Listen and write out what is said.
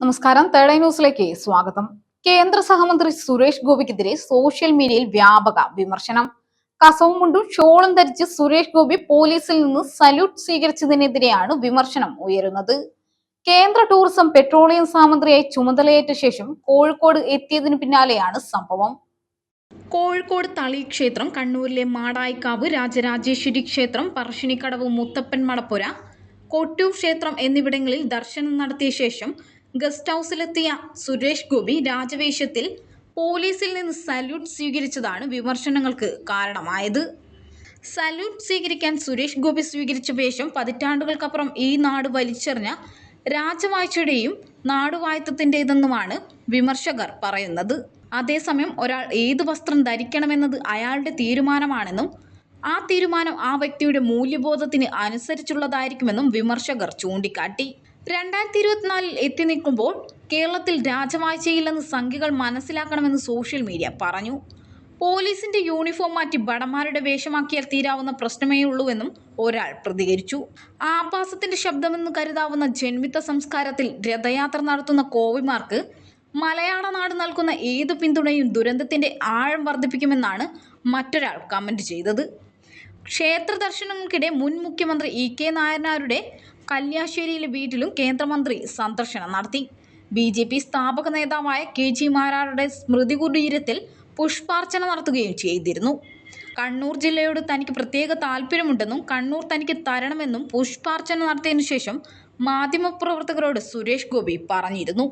നമസ്കാരം. തേർഡ് ന്യൂസിലേക്ക് സ്വാഗതം. കേന്ദ്ര സഹമന്ത്രി സുരേഷ് ഗോപിക്കെതിരെ സോഷ്യൽ മീഡിയയിൽ വ്യാപക വിമർശനം. കസവും മുണ്ടും ഷോളും ധരിച്ച് സുരേഷ് ഗോപി പോലീസിൽ നിന്ന് സല്യൂട്ട് സ്വീകരിച്ചതിനെതിരെയാണ് വിമർശനം ഉയരുന്നത്. കേന്ദ്ര ടൂറിസം പെട്രോളിയം സാമന്ത്രിയായി ചുമതലയേറ്റ ശേഷം കോഴിക്കോട് എത്തിയതിനു പിന്നാലെയാണ് സംഭവം. കോഴിക്കോട് തളി ക്ഷേത്രം കണ്ണൂരിലെ മാടായിക്കാവ് രാജരാജേശ്വരി ക്ഷേത്രം പറശ്ശിനിക്കടവ് മുത്തപ്പൻ മടപ്പുര കൊട്ടൂർ ക്ഷേത്രം എന്നിവിടങ്ങളിൽ ദർശനം നടത്തിയ ശേഷം ഗസ്റ്റ് ഹൗസിലെത്തിയ സുരേഷ് ഗോപി രാജവേഷത്തിൽ പോലീസിൽ നിന്ന് സല്യൂട്ട് സ്വീകരിച്ചതാണ് വിമർശനങ്ങൾക്ക് കാരണമായത്. സല്യൂട്ട് സ്വീകരിക്കാൻ സുരേഷ് ഗോപി സ്വീകരിച്ച വേഷം പതിറ്റാണ്ടുകൾക്കപ്പുറം ഈ നാട് വലിച്ചെറിഞ്ഞ രാജവാഴ്ചയുടെയും നാടുവായത്വത്തിന്റെതെന്നുമാണ് വിമർശകർ പറയുന്നത്. അതേസമയം ഒരാൾ ഏത് വസ്ത്രം ധരിക്കണമെന്നത് അയാളുടെ തീരുമാനമാണെന്നും ആ തീരുമാനം ആ വ്യക്തിയുടെ മൂല്യബോധത്തിന് അനുസരിച്ചുള്ളതായിരിക്കുമെന്നും വിമർശകർ ചൂണ്ടിക്കാട്ടി. രണ്ടായിരത്തി ഇരുപത്തിനാലിൽ എത്തി നിൽക്കുമ്പോൾ കേരളത്തിൽ രാജവാഴ്ചയില്ലെന്ന് സംഖ്യകൾ മനസ്സിലാക്കണമെന്ന് സോഷ്യൽ മീഡിയ പറഞ്ഞു. പോലീസിന്റെ യൂണിഫോം മാറ്റി ഭടന്മാരുടെ വേഷമാക്കിയാൽ തീരാവുന്ന പ്രശ്നമേ ഉള്ളൂവെന്നും ഒരാൾ പ്രതികരിച്ചു. ആഭാസത്തിന്റെ ശബ്ദമെന്ന് കരുതാവുന്ന ജന്മിത്ത സംസ്കാരത്തിൽ രഥയാത്ര നടത്തുന്ന കോവിമാർക്ക് മലയാള നാട് നൽകുന്ന ഏതു പിന്തുണയും ദുരന്തത്തിന്റെ ആഴം വർദ്ധിപ്പിക്കുമെന്നാണ് മറ്റൊരാൾ കമന്റ് ചെയ്തത്. ക്ഷേത്ര ദർശനങ്ങൾക്കിടെ മുൻ മുഖ്യമന്ത്രി ഇ കെ നായനാരുടെ കല്യാശ്ശേരിയിലെ വീട്ടിലും കേന്ദ്രമന്ത്രി സന്ദർശനം നടത്തി. ബി ജെ പി സ്ഥാപക നേതാവായ കെ ജി മാരാരുടെ സ്മൃതി കുടീരത്തിൽ പുഷ്പാർച്ചന നടത്തുകയും ചെയ്തിരുന്നു. കണ്ണൂർ ജില്ലയോട് തനിക്ക് പ്രത്യേക താല്പര്യമുണ്ടെന്നും കണ്ണൂർ തനിക്ക് തരണമെന്നും പുഷ്പാർച്ചന നടത്തിയതിനു ശേഷം മാധ്യമപ്രവർത്തകരോട് സുരേഷ് ഗോപി പറഞ്ഞിരുന്നു.